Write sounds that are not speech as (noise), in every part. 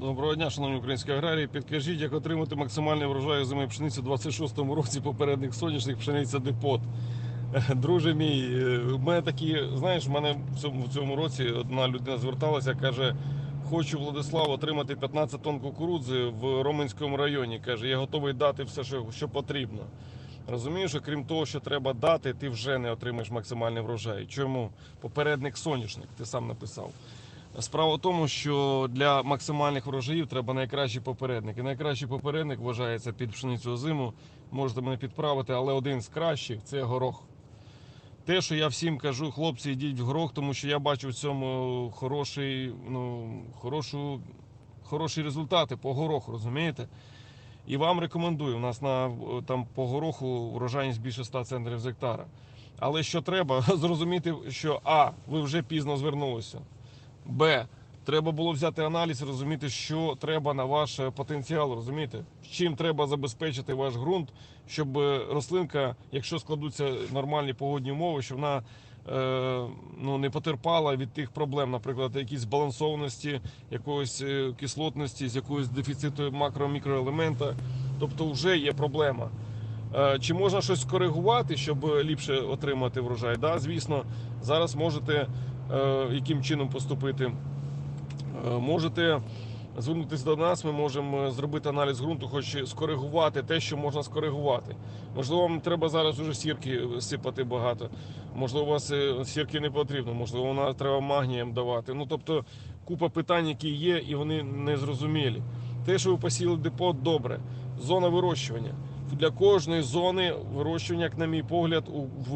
Доброго дня, шановні українські аграрії. Підкажіть, як отримати максимальний врожай зими пшениці у 26-му році попередніх соняшних пшениця депот. (laughs) Друже мій, е, в мене такі, знаєш, в мене в цьому, в цьому році одна людина зверталася, каже: хочу Владислав отримати 15 тонн кукурудзи в Роменському районі. Каже, я готовий дати все, що, що потрібно. Розумієш, окрім того, що треба дати, ти вже не отримаєш максимальний врожай. Чому? Попередник соняшник, ти сам написав. Справа в тому, що для максимальних врожаїв треба найкращий попередник. І найкращий попередник вважається під пшеницю озиму. Можете мене підправити, але один з кращих це горох. Те, що я всім кажу, хлопці, йдіть в горох, тому що я бачу в цьому хороший, ну, хорошу, хороші результати по гороху, розумієте? І вам рекомендую. У нас на там по гороху врожайність більше 100 центрів з гектара. Але що треба (laughs) зрозуміти, що А, ви вже пізно звернулися. Б. Треба було взяти аналіз, розуміти, що треба на ваш е, потенціал, розумієте? Чим треба забезпечити ваш ґрунт, щоб е, рослинка, якщо складуться нормальні погодні умови, щоб вона е, ну, не потерпала від тих проблем, наприклад, якісь збалансованості, якоїсь кислотності, з якогось дефіциту макро-мікроелемента. Тобто вже є проблема. Чи можна щось коригувати, щоб ліпше отримати врожай? Да, звісно, зараз можете яким чином поступити. Е, Можете звернутися до нас, ми можемо зробити аналіз ґрунту, хоч скоригувати те, що можна скоригувати. Можливо, вам треба зараз уже сірки сипати багато. Можливо, у вас е, сірки не потрібно, можливо, вона треба магнієм давати. Ну тобто купа питань, які є, і вони не зрозумілі. Те, що ви посіяли депот, добре. Зона вирощування. Для кожної зони вирощування, як на мій погляд, в,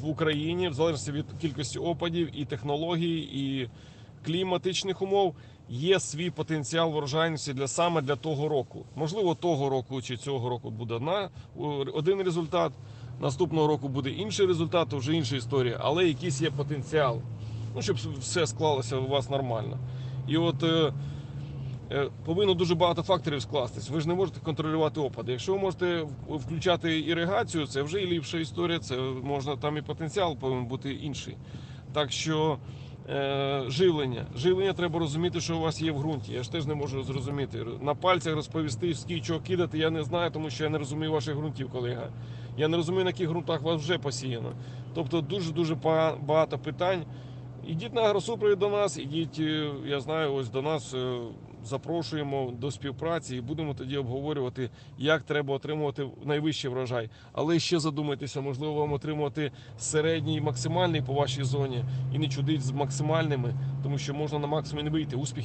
в Україні, в залежності від кількості опадів і технологій, і кліматичних умов, є свій потенціал врожайності для саме для того року. Можливо, того року чи цього року буде одна один результат. Наступного року буде інший результат, то вже інша історія, але якийсь є потенціал. Ну, щоб все склалося у вас нормально. І от е, повинно дуже багато факторів скластись. Ви ж не можете контролювати опади. Якщо ви можете включати іригацію, це вже і ліпша історія. Це можна там і потенціал повинен бути інший. Так що е, живлення. Живлення треба розуміти, що у вас є в ґрунті. Я ж теж не можу зрозуміти. На пальцях розповісти, скільки чого кидати, я не знаю, тому що я не розумію ваших ґрунтів, колега. Я не розумію, на яких ґрунтах вас вже посіяно. Тобто дуже дуже багато питань. Ідіть на агросупровід до нас, ідіть, е, я знаю, ось до нас е, запрошуємо до співпраці і будемо тоді обговорювати, як треба отримувати найвищий врожай. Але ще задумайтеся, можливо, вам отримувати середній максимальний по вашій зоні і не чудить з максимальними, тому що можна на максимум не вийти. Успіхів!